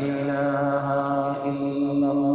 إله إلا الله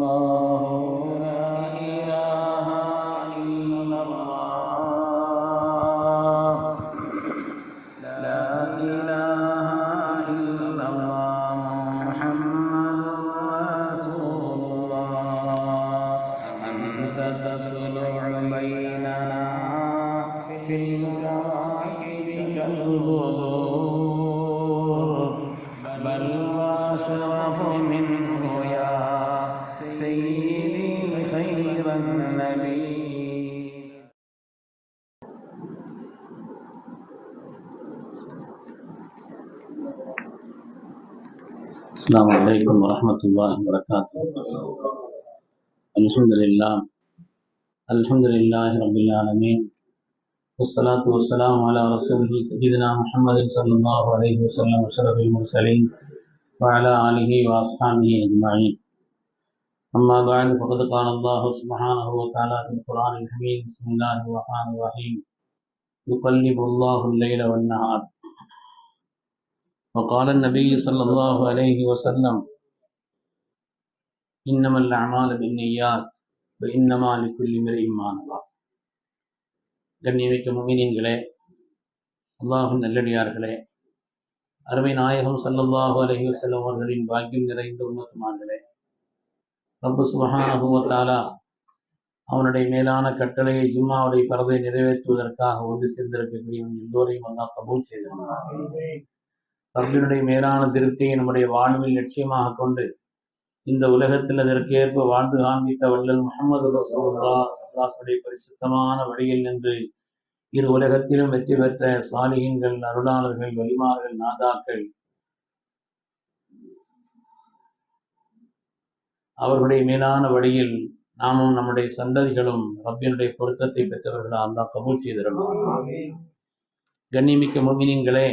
السلام عليكم ورحمة الله وبركاته. الحمد لله. الحمد لله رب العالمين. والصلاة والسلام على رسوله سيدنا محمد صلى الله عليه وسلم أشرف المرسلين وعلى آله وأصحابه أجمعين. أما بعد فقد قال الله سبحانه وتعالى في القرآن الحميد بسم الله الرحمن الرحيم. يقلب الله الليل والنهار وقال النبي صلى الله عليه وسلم إنما الأعمال بالنيات وإنما لكل امرئ ما نوى கண்ணியமிக்க முமினின்களே அல்லாஹும் நல்லடியார்களே அருமை நாயகம் ஸல்லல்லாஹு அலைஹி வஸல்லம் அவர்களின் பாக்கியம் நிறைந்த உன்னதமான்களே ரப்பு சுபஹானஹு வ தஆலா அவனுடைய மேலான கட்டளையை ஜும்மாவுடைய பரதை நிறைவேற்றுவதற்காக ஒன்று சேர்ந்திருக்கக்கூடிய எல்லோரையும் அல்லாஹ் கபூல் செய்திருந்தார் ரப்பினுடைய மேலான திருப்தியை நம்முடைய வாழ்வில் லட்சியமாக கொண்டு இந்த உலகத்தில் அதற்கேற்ப வாழ்ந்து காண்பித்த வள்ளல் முகமது ரசூலுல்லாஹுடைய பரிசுத்தமான வழியில் நின்று இரு உலகத்திலும் வெற்றி பெற்ற சாலிகங்கள் அருளாளர்கள் வலிமார்கள் நாதாக்கள் அவர்களுடைய மேலான வழியில் நாமும் நம்முடைய சந்ததிகளும் ரப்பினுடைய பொருத்தத்தை பெற்றவர்கள் அந்த கபூல் செய்திருக்கிறோம் கண்ணிமிக்க முமினின்களே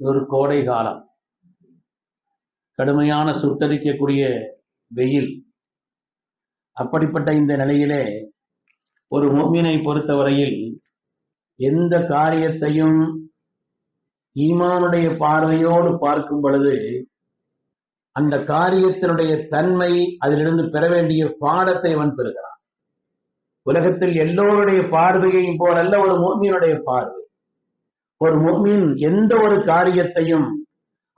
ஒரு கோடை காலம். கடுமையான சுட்டரிக்கக்கூடிய வெயில். அப்படிப்பட்ட இந்த நிலையிலே ஒரு மூமினை பொறுத்தவரையில் எந்த காரியத்தையும் ஈமானுடைய பார்வையோடு பார்க்கும் பொழுது அந்த காரியத்தினுடைய தன்மை அதிலிருந்து பெற வேண்டிய பாடத்தை அவன் பெறுகிறான். உலகத்தில் எல்லோருடைய பார்வையையும் போலல்ல ஒரு மோமியனுடைய பார்வை. ஒரு முஃமின் எந்த ஒரு காரியத்தையும்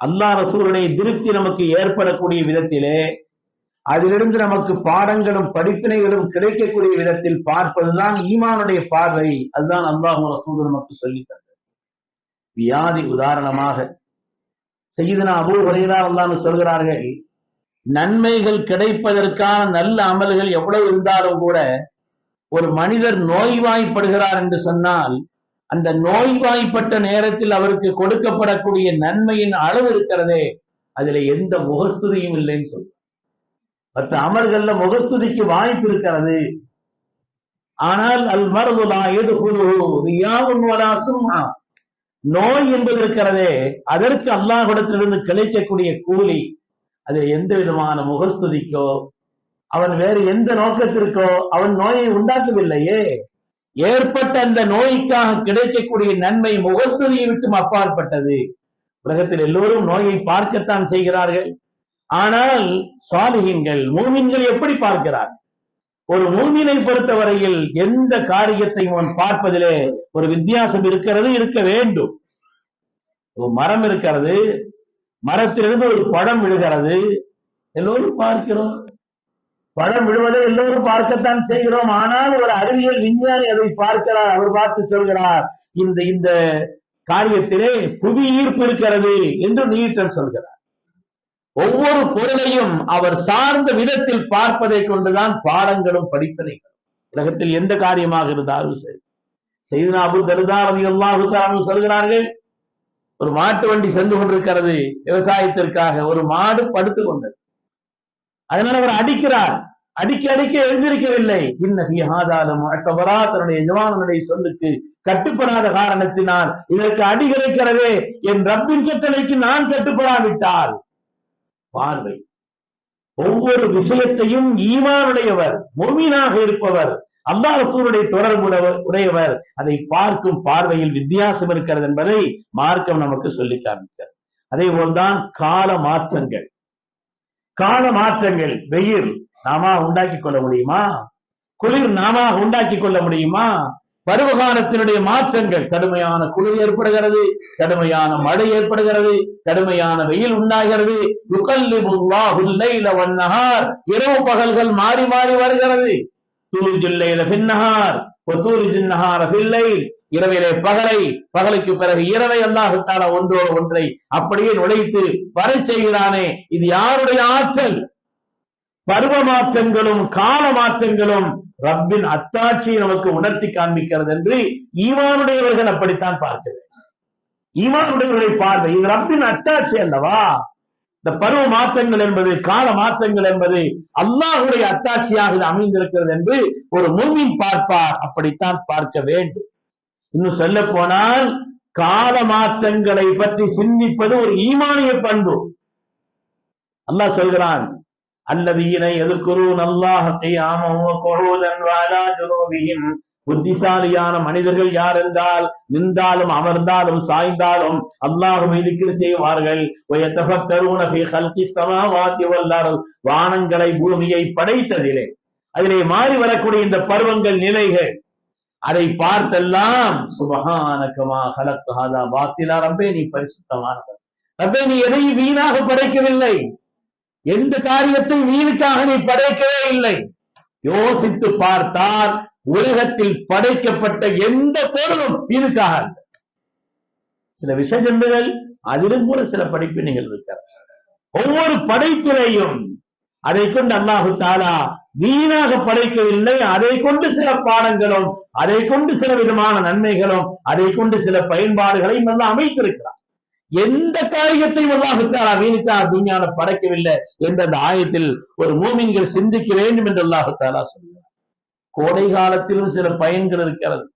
அல்லாஹ் ரசூலனை திருப்தி நமக்கு ஏற்படக்கூடிய விதத்திலே அதிலிருந்து நமக்கு பாடங்களும் படிப்பினைகளும் கிடைக்கக்கூடிய விதத்தில் பார்ப்பதுதான் ஈமானுடைய பார்வை. அதுதான் அல்லாஹு ரசூல் நமக்கு சொல்லி தந்தது. வியாதி உதாரணமாக செய்தனா அபூ ஹுரைரா அல்லான்னு சொல்கிறார்கள் நன்மைகள் கிடைப்பதற்கான நல்ல அமல்கள் எவ்வளவு இருந்தாலும் கூட ஒரு மனிதர் நோய்வாய்ப்படுகிறார் என்று சொன்னால் அந்த நோய்வாய்ப்பட்ட நேரத்தில் அவருக்கு கொடுக்கப்படக்கூடிய நன்மையின் அளவு இருக்கிறதே அதுல எந்த முகஸ்துதியும் இல்லைன்னு சொல்ற மற்ற அமர்கள்ல முகஸ்துதிக்கு வாய்ப்பு இருக்கிறது. ஆனால் அல் மரபுலா எதுகுரு நோய் என்பது இருக்கிறதே அதற்கு அல்லாஹிடத்திலிருந்து கிடைக்கக்கூடிய கூலி அது எந்த விதமான முகஸ்துதிக்கோ அவன் வேறு எந்த நோக்கத்திற்கோ அவன் நோயை உண்டாக்கவில்லையே. ஏற்பட்ட அந்த நோய்க்காக கிடைக்கக்கூடிய நன்மை முகஸ்துதியை விட்டும் அப்பாற்பட்டது. உலகத்தில் எல்லோரும் நோயை பார்க்கத்தான் செய்கிறார்கள். ஆனால் சுவாலிகங்கள் மூமின்கள் எப்படி பார்க்கிறார்? ஒரு மூமினை பொறுத்தவரையில் எந்த காரியத்தையும் அவன் பார்ப்பதிலே ஒரு வித்தியாசம் இருக்கிறது இருக்க வேண்டும். ஒரு மரம் இருக்கிறது மரத்திலிருந்து ஒரு பழம் விழுகிறது. எல்லோரும் பார்க்கிறோம். படம் விடுவதை எல்லோரும் பார்க்கத்தான் செய்கிறோம். ஆனால் ஒரு அறிவியல் விஞ்ஞானி அதை பார்க்கிறார். அவர் பார்த்து சொல்கிறார் இந்த இந்த காரியத்திலே புவி ஈர்ப்பு இருக்கிறது என்று நியூட்டன் சொல்கிறார். ஒவ்வொரு பொருளையும் அவர் சார்ந்த விதத்தில் பார்ப்பதை கொண்டுதான் பாடங்களும் படிப்பனைகளும் உலகத்தில் எந்த காரியமாக இருந்தாலும் சரி. செய்தனா அபு தருதாரதி அல்லாஹு சொல்கிறார்கள் ஒரு மாட்டு வண்டி சென்று கொண்டிருக்கிறது விவசாயத்திற்காக ஒரு மாடு படுத்து கொண்டது. அதனால அவர் அடிக்கிறார். அடிக்க அடிக்க எழுந்திருக்கவில்லை. இன்னகி ஆதாரம் அத்தவரா தன்னுடைய எஜமானனுடைய சொல்லுக்கு கட்டுப்படாத காரணத்தினால் இதற்கு அடி கிடைக்கிறதே என் ரப்பின் கட்டளைக்கு நான் கட்டுப்படாவிட்டால். பார்வை. ஒவ்வொரு விஷயத்தையும் ஈமானுடையவர் மொமீனாக இருப்பவர் அல்லா ரசூருடைய தொடர்புடையவர் உடையவர் அதை பார்க்கும் பார்வையில் வித்தியாசம் இருக்கிறது என்பதை மார்க்கம் நமக்கு சொல்லி காண்பிக்கிறது அதே போல்தான் கால மாற்றங்கள் கால மாற்றங்கள் வெயில் நாம உண்டாக்கி கொள்ள முடியுமா? குளிர் நாம உண்டாக்கி கொள்ள முடியுமா? பருவகாலத்தினுடைய மாற்றங்கள் கடுமையான குளிர் ஏற்படுகிறது கடுமையான மழை ஏற்படுகிறது கடுமையான வெயில் உண்டாகிறது. வன்னஹார் இரவு பகல்கள் மாறி மாறி வருகிறது. துளு ஜில்லையில பின்னஹார் வதூலுஜுன் ஜின்னஹார ஃபில் இரவிலே பகலை பகலுக்கு பிறகு இரவை அல்லாஹ் தஆலா ஒன்றோடு ஒன்றை அப்படியே நுழைத்து வரை செய்கிறானே. இது யாருடைய ஆற்றல்? பருவ மாற்றங்களும் கால மாற்றங்களும் ரப்பின் அத்தாட்சியை நமக்கு உணர்த்தி காண்பிக்கிறது என்று ஈமானுடையவர்கள் அப்படித்தான் பார்க்க ஈவானுடையவர்களை ஈமானுடையவர்களை பார்வை இது ரப்பின் அத்தாட்சி அல்லவா? இந்த பருவ மாற்றங்கள் என்பது கால மாற்றங்கள் என்பது அல்லாஹுடைய அத்தாட்சியாக இது அமைந்திருக்கிறது என்று ஒரு மூமின் பார்ப்பார். அப்படித்தான் பார்க்க வேண்டும். இன்னும் சொல்ல போனால் கால மாற்றங்களை பற்றி சிந்திப்பது ஒரு ஈமானிய பண்பு. அல்லாஹ் சொல்கிறான் அல்லதீன எதிர்குருன் அல்லாஹ் கியாமம் புத்திசாலியான மனிதர்கள் யார் என்றால் நின்றாலும் அமர்ந்தாலும் சாய்ந்தாலும் அல்லாஹுவை திக்ர் செய்வார்கள். வானங்களை பூமியை படைத்ததிலே. அதிலே மாறி வரக்கூடிய இந்த பருவங்கள் நிலைகள். அதை பார்த்தெல்லாம் சுபஹானகமா ஹலக்த பாத்திலா. ரப்பே நீ பரிசுத்தமானவர். ரம்பே நீ எதையும் வீணாக படைக்கவில்லை? எந்த காரியத்தை வீணுக்காக நீ படைக்கவே இல்லை. யோசித்து பார்த்தால் உலகத்தில் படைக்கப்பட்ட எந்த பொருளும் வீணுக்காக அல்ல. சில விஷஜந்துகள் அதிலும் கூட சில படிப்பினைகள் இருக்கிறார் ஒவ்வொரு படைப்பிலையும் அதை கொண்டு அல்லாஹு தாலா வீணாக படைக்கவில்லை. அதை கொண்டு சில பாடங்களும் அதை கொண்டு சில விதமான நன்மைகளும் அதை கொண்டு சில பயன்பாடுகளையும் நல்லா அமைத்திருக்கிறார் எந்த காரியத்தையும் அல்லாஹுத்தாலா தாலா வீணுக்காக விஞ்ஞான படைக்கவில்லை என்ற அந்த ஆயத்தில் ஒரு மூமின்கள் சிந்திக்க வேண்டும் என்று அல்லாஹுத்தாலா சொல்கிறார். கோடை காலத்திலும் சில பயன்கள் இருக்கிறது.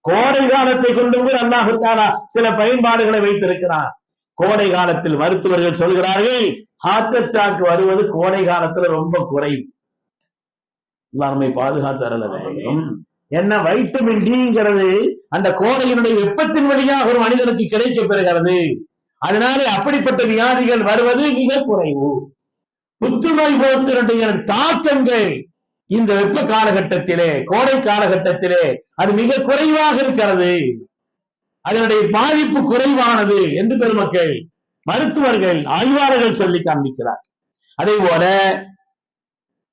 கோடை காலத்தை கொண்டு கூட அல்லாஹுத்தாலா சில பயன்பாடுகளை வைத்திருக்கிறார். கோடை காலத்தில் மருத்துவர்கள் சொல்கிறார்கள் ஹார்ட் அட்டாக் வருவது கோடை காலத்துல ரொம்ப குறைவு. நம்மை பாதுகாத்து அருள வேண்டும். என்ன வைட்டமின் டிங்கிறது அந்த கோடையினுடைய வெப்பத்தின் வழியாக ஒரு மனிதனுக்கு கிடைக்க பெறுகிறது. அதனால அப்படிப்பட்ட வியாதிகள் வருவது மிக குறைவு. புற்றுநோய் போத்தினுடைய தாக்கங்கள் இந்த வெப்ப காலகட்டத்திலே கோடை காலகட்டத்திலே அது மிக குறைவாக இருக்கிறது. அதனுடைய பாதிப்பு குறைவானது என்று பெருமக்கள் மருத்துவர்கள் ஆய்வாளர்கள் சொல்லி காண்பிக்கிறார் அதே போல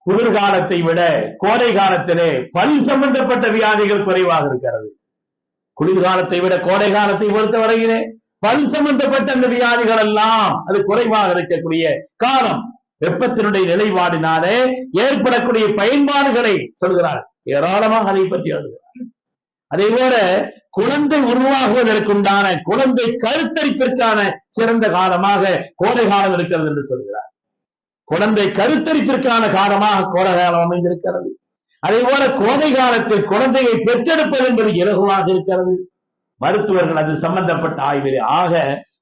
குளிர்காலத்தை விட கோடை காலத்திலே பல் சம்பந்தப்பட்ட வியாதிகள் குறைவாக இருக்கிறது. குளிர்காலத்தை விட கோடை காலத்தை பொறுத்தவரையிலே பல் சம்பந்தப்பட்ட அந்த வியாதிகள் எல்லாம் அது குறைவாக இருக்கக்கூடிய காலம். வெப்பத்தினுடைய நிலைப்பாடினாலே ஏற்படக்கூடிய பயன்பாடுகளை சொல்கிறார் ஏராளமாக அதை பற்றி எழுதுகிறார் அதே போல குழந்தை உருவாகுவதற்குண்டான குழந்தை கருத்தரிப்பிற்கான சிறந்த காலமாக கோடை காலம் இருக்கிறது என்று சொல்கிறார். குழந்தை கருத்தரிப்பிற்கான காலமாக கோடை காலம் அமைந்திருக்கிறது. அதே போல கோடை காலத்தில் குழந்தையை பெற்றெடுப்பது என்பது இலகுவாக இருக்கிறது. மருத்துவர்கள் அது சம்பந்தப்பட்ட ஆய்விலே ஆக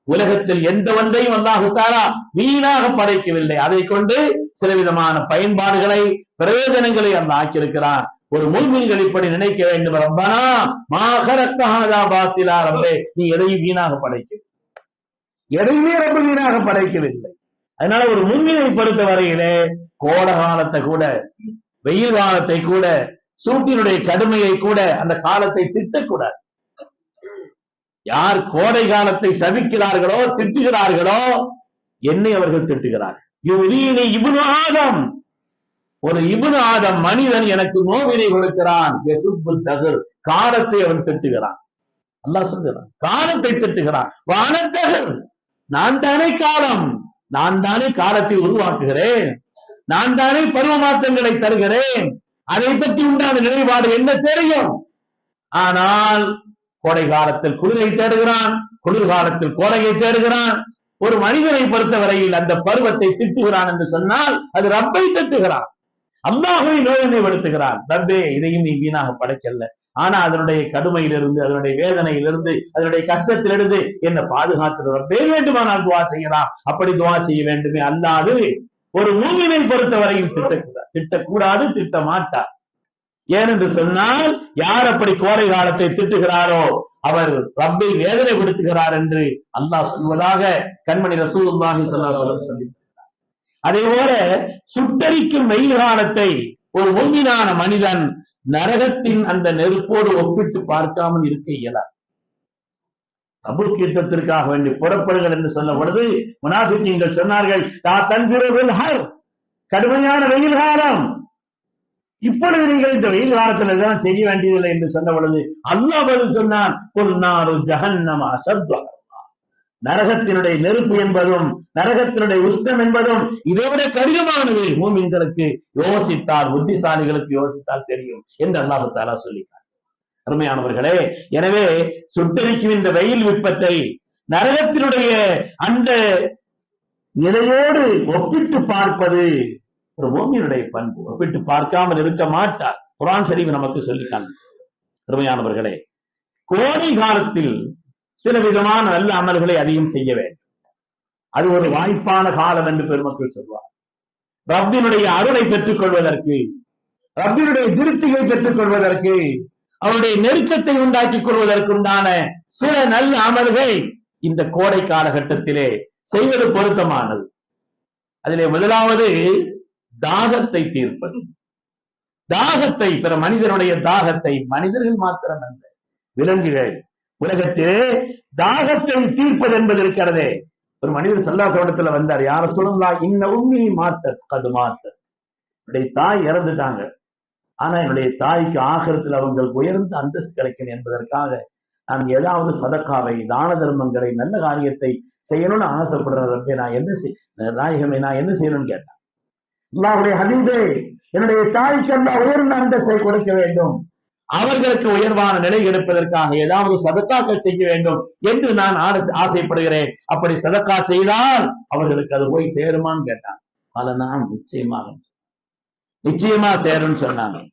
உலகத்தில் எந்த ஒன்றையும் அல்லாஹு வீணாக படைக்கவில்லை. அதை கொண்டு சில விதமான பயன்பாடுகளை பிரயோஜனங்களை அந்த ஆக்கியிருக்கிறார். ஒரு முன்மீன்கள் இப்படி நினைக்க வேண்டும். ரப்பனா மாகரத்தகாதா பாத்திலா ரப்பே நீ எதையும் வீணாக படைக்க எதையுமே ரொம்ப வீணாக படைக்கவில்லை. அதனால ஒரு முன்மீனை பொறுத்த வரையிலே கோட காலத்தை கூட வெயில் காலத்தை கூட சூட்டினுடைய கடுமையை கூட அந்த காலத்தை திட்டக்கூடாது. யார் கோடை காலத்தை சபிக்கிறார்களோ திட்டுகிறார்களோ என்னை அவர்கள் திட்டுகிறார்கள். யுரீனி ஆதம். ஒரு இப்னு ஆதம் மனிதன் எனக்கு நோவினை கொடுக்கிறான். யசுப்புல் தகர். காலத்தை அவன் திட்டுகிறான். அல்லா சொல்கிறான். காலத்தை திட்டுகிறான். வானத்தகர். நான் தானே காலம். நான் தானே காலத்தை உருவாக்குகிறேன். நான் தானே பருவ மாற்றங்களை தருகிறேன். அதை பற்றி உண்டான நிலைப்பாடு என்ன தெரியும்? ஆனால் கோடை காலத்தில் குளிரை தேடுகிறான் குளிர் காலத்தில் கோடையை தேடுகிறான். ஒரு மனிதனை பொறுத்தவரையில் அந்த பருவத்தை திட்டுகிறான் என்று சொன்னால் அது ரப்பை திட்டுகிறான். அல்லாஹுவை படுத்துகிறான். ரப்பே இதையும் நீ வீணாக படைக்கல ஆனா அதனுடைய கடுமையிலிருந்து அதனுடைய வேதனையிலிருந்து அதனுடைய கஷ்டத்திலிருந்து என்னை பாதுகாத்து ரப்பே வேண்டுமானால் துவா செய்யலாம். அப்படி துவா செய்ய வேண்டுமே அல்லாது ஒரு மூவினை பொறுத்தவரையும் திட்டக்கூடாது திட்டக்கூடாது திட்ட மாட்டார் ஏனென்று சொன்னால் யார் அப்படி கோடை காலத்தை திட்டுகிறாரோ அவர் ரப்பை வேதனைப்படுத்துகிறார் என்று அல்லாஹ் சொல்வதாக கண்மணி ரசூலுல்லாஹி ஸல்லல்லாஹு சொல்லி அதே போல சுட்டரிக்கும் வெயில் காலத்தை ஒரு உண்மையான மனிதன் நரகத்தின் அந்த நெருப்போடு ஒப்பிட்டு பார்க்காமல் இருக்க இயலாது. தபுக் கீர்த்தத்திற்காக வேண்டி புறப்படுங்கள் என்று சொல்லப்படுது. பொழுது முனாபிக்கீங்கள் சொன்னார்கள் தா கடுமையான வெயில் காலம். இப்பொழுது நீங்கள் இந்த வெயில் காலத்துல இதெல்லாம் செய்ய வேண்டியதில்லை என்று சொன்ன பொழுது அல்லா பதில் சொன்னான் பொன்னாரு ஜஹன்னம அசத்வா நரகத்தினுடைய நெருப்பு என்பதும் நரகத்தினுடைய உஷ்ணம் என்பதும் இதைவிட கடினமானது. மூமின்களுக்கு யோசித்தால் புத்திசாலிகளுக்கு யோசித்தால் தெரியும் என்று அல்லாஹு தாலா சொல்லிட்டார் அருமையானவர்களே எனவே சுட்டரிக்கும் இந்த வெயில் விப்பத்தை நரகத்தினுடைய அந்த நிலையோடு ஒப்பிட்டு பார்ப்பது ஒரு மூமியினுடைய பண்பு. ஒப்பிட்டு பார்க்காமல் இருக்க மாட்டார். குரான் சரிவு நமக்கு சொல்லிட்டாங்க அருமையானவர்களே கோடை காலத்தில் சில விதமான நல்ல அமல்களை அதிகம் செய்ய வேண்டும். அது ஒரு வாய்ப்பான காலம் என்று பெருமக்கள் சொல்வார் ரப்பினுடைய அருளை பெற்றுக் கொள்வதற்கு ரப்பினுடைய திருப்தியை பெற்றுக் கொள்வதற்கு அவருடைய நெருக்கத்தை உண்டாக்கிக் கொள்வதற்குண்டான சில நல்ல அமல்கள் இந்த கோடை காலகட்டத்திலே செய்வது பொருத்தமானது. அதிலே முதலாவது தாகத்தை தீர்ப்பது. தாகத்தை பிற மனிதனுடைய தாகத்தை மனிதர்கள் மாத்திரமல்ல விலங்குகள் உலகத்திலே தாகத்தை தீர்ப்பது என்பது இருக்கிறதே ஒரு மனிதர் சல்லா சவடத்துல வந்தார். யார சொல்லுங்களா இன்ன உண்மை மாத்த கது மாத்த என்னுடைய தாய் இறந்துட்டாங்க. ஆனா என்னுடைய தாய்க்கு ஆகரத்தில் அவங்களுக்கு உயர்ந்த அந்தஸ்து கிடைக்கணும் என்பதற்காக நான் ஏதாவது சதக்காவை தான தர்மங்களை நல்ல காரியத்தை செய்யணும்னு ஆசைப்படுறேன் நான் என்ன செய் நாயகமே நான் என்ன செய்யணும்னு கேட்டேன். அல்லாவுடைய ஹபீபே என்னுடைய தாய்க்கு அல்லா உயர்ந்த அந்தஸ்தை கொடுக்க வேண்டும். அவர்களுக்கு உயர்வான நிலை எடுப்பதற்காக ஏதாவது சதக்காக்கள் செய்ய வேண்டும் என்று நான் ஆசை- ஆசைப்படுகிறேன். அப்படி சதக்கா செய்தால் அவர்களுக்கு அது போய் சேருமான்னு கேட்டான். ஆனா நான் நிச்சயமாக நிச்சயமா சேரும்னு சொன்னாங்க.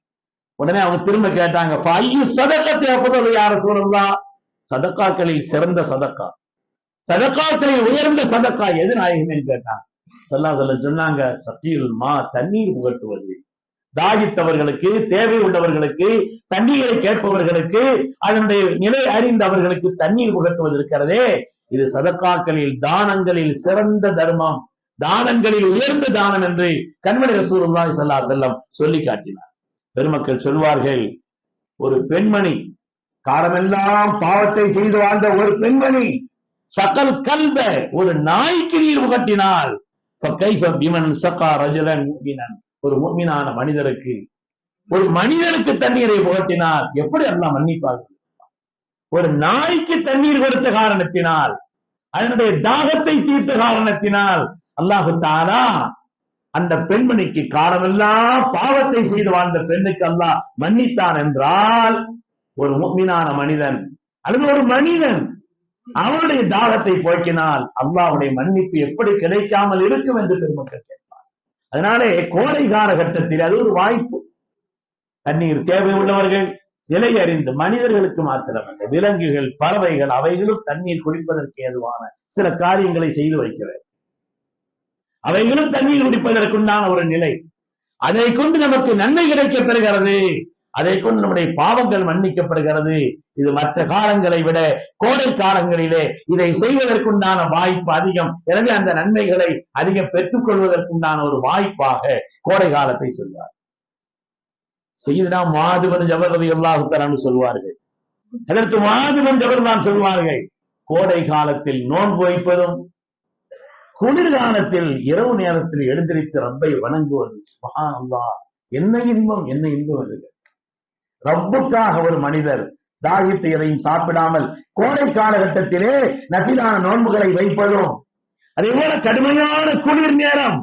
உடனே அவங்க திரும்ப கேட்டாங்க ஐயோ சதக்கத்தை அப்போது யார சொல்லலாம் சதக்காக்களில் சிறந்த சதக்கா. சதக்காக்களில் உயர்ந்த சதக்கா எது நாயகமேன்னு கேட்டான். சொல்லாதல்ல சொன்னாங்க சத்தியுல் மா தண்ணீர் புகட்டுவது. தாகித்தவர்களுக்கு தேவை உள்ளவர்களுக்கு தண்ணீரை கேட்பவர்களுக்கு அதனுடைய நிலை அறிந்தவர்களுக்கு தண்ணீர் புகட்டுவது இருக்கிறதே. இது சதக்காக்களில் தானங்களில் சிறந்த தர்மம். தானங்களில் உயர்ந்த தானம் என்று கண்மணி ரசூலுல்லாஹி சல்லா செல்லம் சொல்லி காட்டினார். பெருமக்கள் சொல்வார்கள் ஒரு பெண்மணி காலமெல்லாம் பாவத்தை செய்து வாழ்ந்த ஒரு பெண்மணி சகல் கல்ப ஒரு நாய்க்கு நீர் புகட்டினால் சக்கா ரஜுலன் ஒரு முக்மினான மனிதருக்கு ஒரு மனிதனுக்கு தண்ணீரை புகட்டினால் எப்படி எல்லாம் மன்னிப்பார்கள் ஒரு நாய்க்கு தண்ணீர் கொடுத்த காரணத்தினால் அதனுடைய தாகத்தை தீர்த்த காரணத்தினால் அல்லாஹு தாலா அந்த பெண்மணிக்கு காலமெல்லாம் பாவத்தை செய்து வாழ்ந்த பெண்ணுக்கு அல்லாஹ் மன்னித்தான் என்றால் ஒரு மீனான மனிதன் அல்லது ஒரு மனிதன் அவனுடைய தாகத்தை போக்கினால் அல்லாஹுடைய மன்னிப்பு எப்படி கிடைக்காமல் இருக்கும் என்று பெருமக்கள் அதனாலே கோடை காலகட்டத்தில் அது ஒரு வாய்ப்பு. தண்ணீர் தேவை உள்ளவர்கள் நிலை அறிந்து மனிதர்களுக்கு மாத்திரமல்ல விலங்குகள் பறவைகள் அவைகளும் தண்ணீர் குடிப்பதற்கு ஏதுவான சில காரியங்களை செய்து வைக்கிறது அவைகளும் தண்ணீர் குடிப்பதற்குண்டான ஒரு நிலை. அதை கொண்டு நமக்கு நன்மை கிடைக்கப் பெறுகிறது. அதை கொண்டு நம்முடைய பாவங்கள் மன்னிக்கப்படுகிறது. இது மற்ற காலங்களை விட கோடை காலங்களிலே இதை செய்வதற்குண்டான வாய்ப்பு அதிகம். எனவே அந்த நன்மைகளை அதிகம் பெற்றுக் கொள்வதற்குண்டான ஒரு வாய்ப்பாக கோடை காலத்தை சொல்வார். செய்தனா மாதுவன் ஜபர்ரதி எல்லாத்தரான்னு சொல்வார்கள். அதற்கு மாதுவன் ஜபர் தான் சொல்வார்கள். கோடை காலத்தில் நோன்பு வைப்பதும் குளிர்காலத்தில் இரவு நேரத்தில் எழுந்திருத்து ரப்பை வணங்குவது மகான் அல்லா என்ன இன்பம் என்ன இன்பம் அது ரப்புக்காக ஒரு மனிதர் தாகித்து எதையும் சாப்பிடாமல் கோடை காலகட்டத்திலே நபிலான நோன்புகளை வைப்பதும் அதே போல கடுமையான குளிர் நேரம்.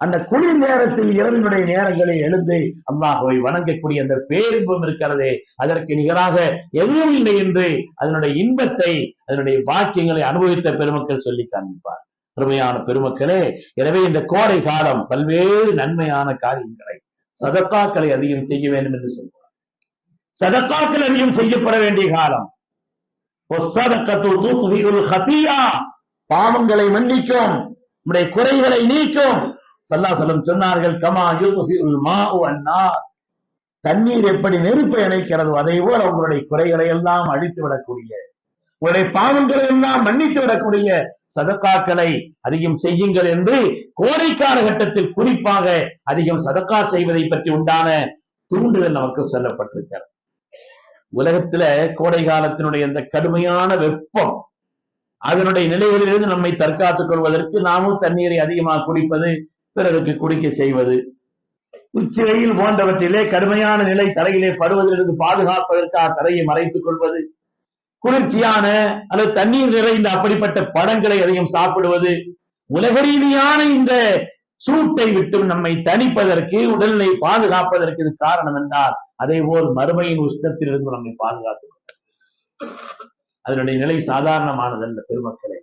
அந்த குளிர் நேரத்தில் இரவினுடைய நேரங்களில் எழுந்து அல்லாஹுவை வணங்கக்கூடிய அந்த பேரின்பம் இருக்கிறதே. அதற்கு நிகராக எதுவும் இல்லை என்று அதனுடைய இன்பத்தை அதனுடைய பாக்கியங்களை அனுபவித்த பெருமக்கள் சொல்லி காண்பிப்பார். பெருமையான பெருமக்களே எனவே இந்த கோடை காலம் பல்வேறு நன்மையான காரியங்களை சதத்தாக்களை அதிகம் செய்ய வேண்டும் என்று சொல்வார். சதக்காக்கள் அதிகம் செய்யப்பட வேண்டிய காலம். பாவங்களை மன்னிக்கும். நம்முடைய குறைகளை நீக்கும். சல்லாசலம் சொன்னார்கள் கமா யுத்ஹிஉல் தண்ணீர் எப்படி நெருப்பை இணைக்கிறதோ அதே போல உங்களுடைய குறைகளை எல்லாம் அழித்து விடக்கூடிய உங்களுடைய பாவங்களை எல்லாம் மன்னித்து விடக்கூடிய சதக்காக்களை அதிகம் செய்யுங்கள் என்று கோடைக்கால கட்டத்தில் குறிப்பாக அதிகம் சதக்கா செய்வதை பற்றி உண்டான தூண்டுதல் நமக்கு சொல்லப்பட்டிருக்கிறது. உலகத்துல கோடை காலத்தினுடைய இந்த கடுமையான வெப்பம் அதனுடைய நிலைகளிலிருந்து நம்மை தற்காத்துக் கொள்வதற்கு நாமும் தண்ணீரை அதிகமாக குடிப்பது பிறருக்கு குடிக்க செய்வது. உச்சிரையில் போன்றவற்றிலே கடுமையான நிலை தரையிலே படுவதிலிருந்து பாதுகாப்பதற்காக தரையை மறைத்துக் கொள்வது. குளிர்ச்சியான அல்லது தண்ணீர் நிறைந்த அப்படிப்பட்ட படங்களை அதிகம் சாப்பிடுவது. உலக ரீதியான இந்த சூட்டை விட்டு நம்மை தணிப்பதற்கு உடல்நிலை பாதுகாப்பதற்கு இது காரணம் என்றால் அதே போல் மறுமையின் உஷ்ணத்திலிருந்து நம்மை பாதுகாத்துக் அதனுடைய நிலை சாதாரணமானதல்ல பெருமக்களே.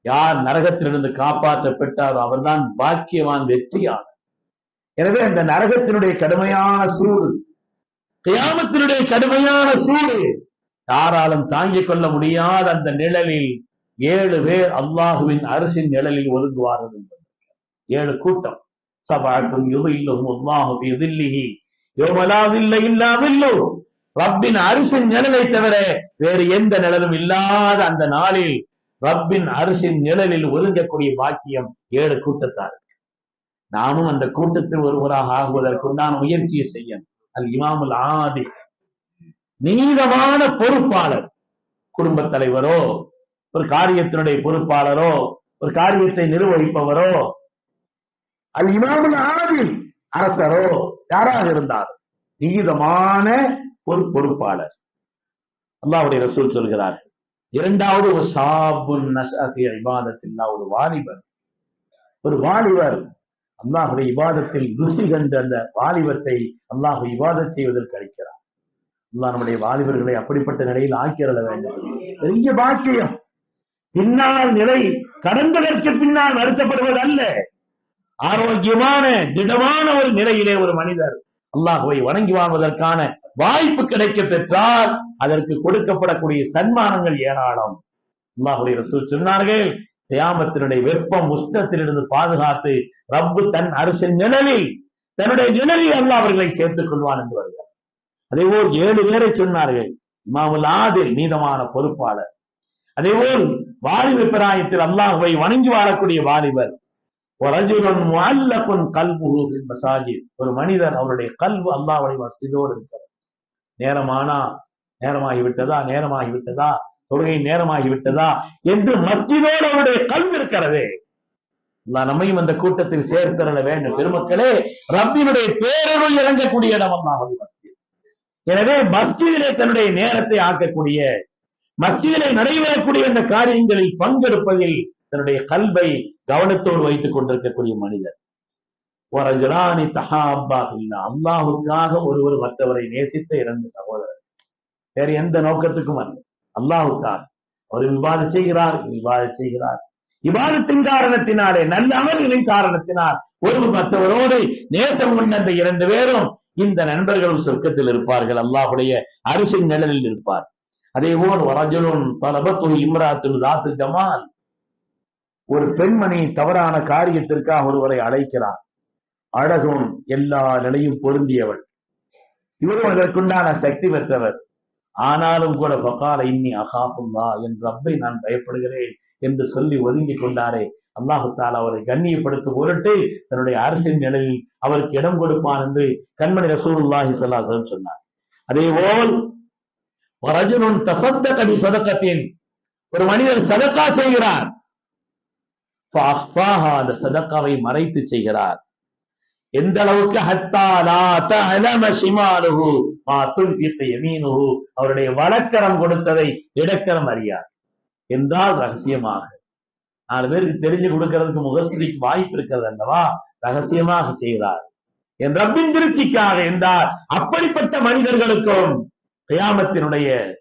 யார் நரகத்திலிருந்து காப்பாற்றப்பட்டாரோ அவர்தான் பாக்கியவான் வெற்றியாளர். எனவே அந்த நரகத்தினுடைய கடுமையான சூடு கியாமத்தினுடைய கடுமையான சூடு யாராலும் தாங்கிக் கொள்ள முடியாத அந்த நிழலில் ஏழு பேர் அல்லாஹுவின் அரசின் நிழலில் ஒதுங்குவார்கள் என்பது. ஏழு கூட்டம். சபாட்டும் யுகையிலும் அல்லாஹு எதில்லிகி யோமலாவில்லை இல்லாவில்லோ. ரப்பின் அரிசின் நிழலை தவிர வேறு எந்த நிழலும் இல்லாத அந்த நாளில் ரப்பின் அரிசின் நிழலில் ஒதுங்கக்கூடிய பாக்கியம் ஏழு கூட்டத்தார் நாமும் அந்த கூட்டத்தில் ஒருவராக ஆகுவதற்குண்டான முயற்சியை செய்யணும். அல் இமாமுல் ஆதி. நீளமான பொறுப்பாளர். குடும்ப தலைவரோ ஒரு காரியத்தினுடைய பொறுப்பாளரோ ஒரு காரியத்தை நிர்வகிப்பவரோ. அல் இமாமுல் ஆதில் அரசரோ. யாராக இருந்தார் நீதமான ஒரு பொறுப்பாளர். அல்லாவுடைய ரசூல் சொல்கிறார் இரண்டாவது ஒரு சாபுன் நஷஅஃபி இபாதத்தில்லா ஒரு வாலிபர் ஒரு வாலிபர் அல்லாஹுடைய இபாதத்தில் ருசி கண்டு அந்த வாலிபத்தை அல்லாஹ் இபாதத் செய்வதற்கு அளிக்கிறார் அல்லாஹ் நம்முடைய வாலிபர்களை அப்படிப்பட்ட நிலையில் ஆக்கிரல வேண்டும். பெரிய பாக்கியம். பின்னால் நிலை கடந்ததற்கு பின்னால் வருத்தப்படுவது அல்ல. ஆரோக்கியமான திடமான ஒரு நிலையிலே ஒரு மனிதர் அல்லாஹுவை வணங்கி வாழ்வதற்கான வாய்ப்பு கிடைக்க பெற்றால் அதற்கு கொடுக்கப்படக்கூடிய சன்மானங்கள் ஏராளம். அல்லாஹுடைய ரசூல் சொன்னார்கள் தியாமத்தினுடைய வெப்பம் உஷ்ணத்திலிருந்து பாதுகாத்து ரப்பு தன் அரசின் நிழலில் தன்னுடைய நிழலில் அல்ல அவர்களை சேர்த்துக் கொள்வான் என்று வருகிறார். அதேபோல் ஏழு பேரை சொன்னார்கள் இமாமுல் ஆதில் நீதமான பொறுப்பாளர். அதே போல் வாலிப பிராயத்தில் அல்லாஹுவை வணங்கி வாழக்கூடிய வாலிபர் ஒரு மனிதர் அவருடைய கல்வு அல்லாவுடைய மசிதோடு இருக்கிறார் நேரமானா நேரமாகி விட்டதா நேரமாகி விட்டதா தொழுகை நேரமாகி விட்டதா என்று மஸ்ஜிதோடு அவருடைய கல்வி இருக்கிறதே. நம்மையும் அந்த கூட்டத்தில் சேர்த்தரல வேண்டும். பெருமக்களே ரப்பினுடைய பேரருள் இறங்கக்கூடிய இடம் அல்லாஹுடைய மஸ்ஜித். எனவே மஸ்ஜிதிலே தன்னுடைய நேரத்தை ஆக்கக்கூடிய மஸ்ஜிதிலே நடைபெறக்கூடிய அந்த காரியங்களில் பங்கெடுப்பதில் தன்னுடைய கல்வை கவனத்தோடு வைத்துக் கொண்டிருக்கக்கூடிய மனிதர். ஒரஜரானி தஹாப்பா அல்லாஹுக்காக ஒருவர் மற்றவரை நேசித்த இரண்டு சகோதரர். வேற எந்த நோக்கத்துக்கும் அல்ல. அல்லாஹுக்காக. அவர் விவாத செய்கிறார் விவாத செய்கிறார். விவாதத்தின் காரணத்தினாலே நல்ல அமல்களின் காரணத்தினால் ஒருவர் மற்றவரோடு நேசம் கொண்ட அந்த இரண்டு பேரும் இந்த நண்பர்கள் சொர்க்கத்தில் இருப்பார்கள். அல்லாஹுடைய அரிசின் நிழலில் இருப்பார். அதே போல் வரஜலும் பலபத்து இம்ராத்து ஜமால். ஒரு பெண்மணி தவறான காரியத்திற்காக ஒருவரை அழைக்கிறார். அழகும் எல்லா நிலையும் பொருந்தியவள். இவரும் அதற்குண்டான சக்தி பெற்றவர். ஆனாலும் கூட பகால இன்னி அகாஃபுல்லா என் ரப்பை நான் பயப்படுகிறேன் என்று சொல்லி ஒதுங்கி கொண்டாரே. அல்லாஹுத்தால் அவரை கண்ணியப்படுத்தும் பொருட்டு தன்னுடைய அரசின் நிலையில் அவருக்கு இடம் கொடுப்பான் என்று கண்மணி ரசூலுல்லாஹி ஸல்லல்லாஹு சொன்னார். அதே போல் ரஜுலுன் தசத்த கவி சதக்கத்தின் ஒரு மனிதர் சதக்கா செய்கிறார். அந்த சதக்காவை மறைத்து செய்கிறார். எந்த அளவுக்கு? ஹத்தா அவருடைய வழக்கரம் கொடுத்ததை இடக்கரம் அறியார். என்றால் ரகசியமாக. நாலு பேருக்கு தெரிஞ்சு கொடுக்கிறதுக்கு முகஸ்திரிக்கு வாய்ப்பு இருக்கிறது அல்லவா? ரகசியமாக செய்கிறார். என் ரப்பின் திருப்திக்காக என்றார் அப்படிப்பட்ட மனிதர்களுக்கும் கயாமத்தினுடைய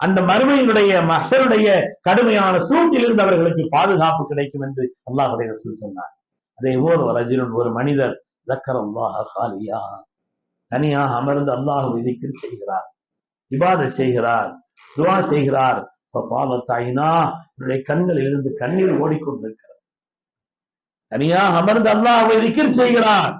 அந்த மறுமையினுடைய மசருடைய கடுமையான சூழ்நிலிருந்து அவர்களுக்கு பாதுகாப்பு கிடைக்கும் என்று அல்லாஹுடைய ரசூல் சொன்னார். அதே போல் ரஜினன் ஒரு மனிதர் தக்கர் தனியாக அமர்ந்து அல்லாஹ் விதிக்கு செய்கிறார் இபாத செய்கிறார் துவா செய்கிறார். பாவத்தாயினா என்னுடைய கண்களில் இருந்து கண்ணீர் ஓடிக்கொண்டிருக்கிறது. தனியாக அமர்ந்து அல்லாஹ் விதிக்கு செய்கிறார்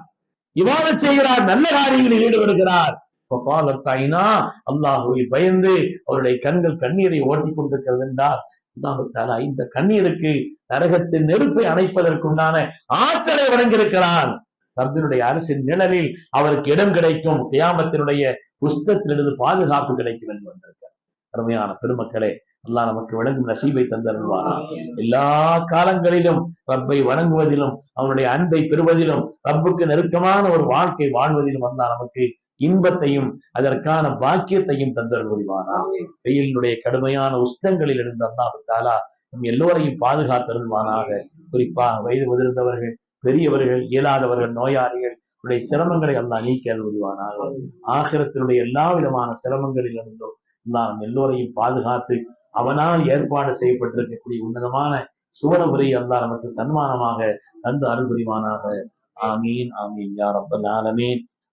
இவாத செய்கிறார் நல்ல காரியங்களில் ஈடுபடுகிறார். தாயினா அல்லாஹுவை பயந்து அவருடைய கண்கள் கண்ணீரை ஓட்டிக் கொண்டிருக்கிறது என்றால் அல்லாஹு தாலா இந்த கண்ணீருக்கு நரகத்தின் நெருப்பை அணைப்பதற்குண்டான ஆற்றலை வழங்கியிருக்கிறான். ரப்பினுடைய அரசின் நிழலில் அவருக்கு இடம் கிடைக்கும். கியாமத்தினுடைய புஸ்தத்திலிருந்து பாதுகாப்பு கிடைக்கும் என்று வந்திருக்கிறார். அருமையான பெருமக்களே அல்லாஹ் நமக்கு விளங்கும் நசீபை தந்தருள்வாரா? எல்லா காலங்களிலும் ரப்பை வணங்குவதிலும் அவனுடைய அன்பை பெறுவதிலும் ரப்புக்கு நெருக்கமான ஒரு வாழ்க்கை வாழ்வதிலும் அல்லாஹ் நமக்கு இன்பத்தையும் அதற்கான பாக்கியத்தையும் தந்தருள் புரிவானா? வெயிலினுடைய கடுமையான உஷ்ணங்களில் இருந்து அல்லாஹு தாலா நம் எல்லோரையும் பாதுகாத்தருள்வானாக. குறிப்பாக வயது முதிர்ந்தவர்கள் பெரியவர்கள் இயலாதவர்கள் நோயாளிகள் உடைய சிரமங்களை அல்லாஹ் நீக்கி புரிவானாக. ஆகிரத்தினுடைய எல்லா விதமான சிரமங்களில் இருந்தும் நம் எல்லோரையும் பாதுகாத்து அவனால் ஏற்பாடு செய்யப்பட்டிருக்கக்கூடிய உன்னதமான சுவனபுரி அல்லாஹ் நமக்கு சன்மானமாக தந்து அருள் புரிவானாக. ஆமீன் ஆமீன் யா ரப்பல் ஆலமீன்.